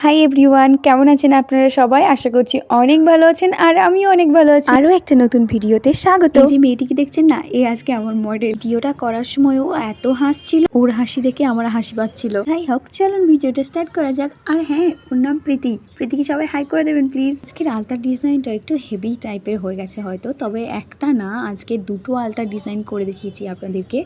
Hi everyone কেমন আছেন আপনারা সবাই? আশা করছি অনেক ভালো আছেন আর আমিও অনেক ভালো আছি। আরও একটা নতুন ভিডিওতে স্বাগত। এই যে মেয়েটিকে দেখছেন না? এই আজকে আমার মডেল। ভিডিওটা করার সময় ও এত হাসছিল। ওর হাসি দেখে আমার হাসি পাচ্ছিল। যাই হোক চলুন ভিডিওটা স্টার্ট করা যাক। আর হ্যাঁ ওর নাম প্রীতি। প্রীতিকে সবাই হাই করে দেবেন প্লিজ। আজকের আলতার ডিজাইনটা একটু হেভি টাইপের হয়ে গেছে হয়তো তবে একটা না আজকে দুটো আলতার ডিজাইন করে দেখিয়েছি আপনাদেরকে।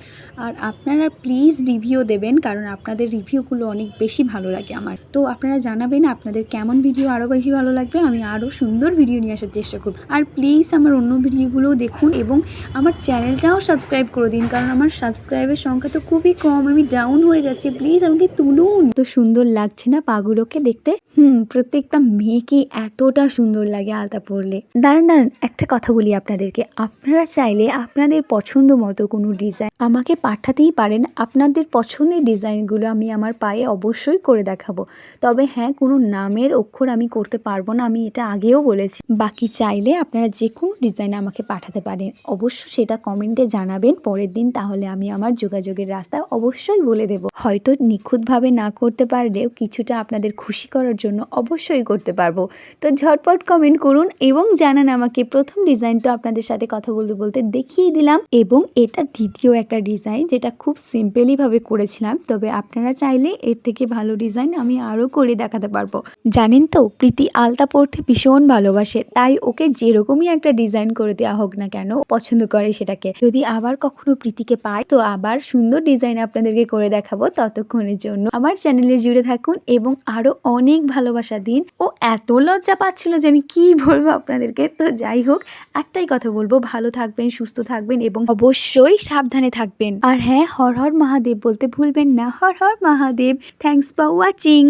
আর আপনারা প্লিজ রিভিউ দেবেন কারণ আপনাদের রিভিউগুলো অনেক বেশি ভালো লাগে আমার। তো আপনারা জানাবেন আপনাদের কেমন ভিডিও আরও বেশি ভালো লাগবে, আমি আরও সুন্দর ভিডিও নিয়ে আসার চেষ্টা করব। আর প্লিজ আমার অন্য ভিডিওগুলোও দেখুন এবং আমার চ্যানেলটাও সাবস্ক্রাইব করে দিন, কারণ আমার সাবস্ক্রাইবের সংখ্যা তো খুবই কম, আমি ডাউন হয়ে যাচ্ছি প্লিজ আমাকে তুলুন। তো সুন্দর লাগছে না পাগুলোকে দেখতে? হুম, প্রত্যেকটা মেয়েকে এতটা সুন্দর লাগে আলতা পরলে। দাঁড়ান দাঁড়ান, একটা কথা বলি আপনাদেরকে। আপনারা চাইলে আপনাদের পছন্দ মতো কোনো ডিজাইন আমাকে পাঠাতেই পারেন। আপনাদের পছন্দের ডিজাইনগুলো আমি আমার পায়ে অবশ্যই করে দেখাবো। তবে হ্যাঁ কোনো নামের অক্ষর আমি করতে পারব না, আমি এটা আগেও বলেছি। বাকি চাইলে আপনারা যে কোনো ডিজাইন আমাকে পাঠাতে পারেন। অবশ্য সেটা কমেন্টে জানাবেন, পরের দিন তাহলে আমি আমার যোগাযোগের রাস্তা অবশ্যই বলে দেব। হয়তো নিখুঁতভাবে না করতে পারলেও কিছুটা আপনাদের খুশি করার জন্য অবশ্যই করতে পারব। তো ঝটপট কমেন্ট করুন এবং জানান আমাকে, প্রথম ডিজাইন তো আপনাদের সাথে কথা বলতে বলতে দেখিয়ে দিলাম এবং এটা দ্বিতীয় একটা ডিজাইন যেটা খুব সিম্পলিভাবে করেছিলাম। তবে আপনারা চাইলে এর থেকে ভালো ডিজাইন আমি আরও করে দেখাতে পারব। জানেন তো, প্রীতি আলতা পরতে ভীষণ ভালোবাসে, তাই ওকে যেরকমই একটা ডিজাইন করে দেওয়া হোক না কেন, পছন্দ করে সেটাকে। যদি আবার কখনো প্রীতিকে পাই, তো আবার সুন্দর ডিজাইন আপনাদেরকে করে দেখাবো ততক্ষণের জন্য। আমার চ্যানেলে জুড়ে থাকুন এবং আরও অনেক ভালোবাসা দিন। ও এত লজ্জা পাচ্ছিল যে আমি কি বলব আপনাদেরকে। তো যাই হোক, একটাই কথা বলব, ভালো থাকবেন, সুস্থ থাকবেন এবং অবশ্যই সাবধানে থাকবেন। আর হ্যাঁ হর হর মহাদেব বলতে ভুলবেন না, Har Har Mahadev. Thanks for watching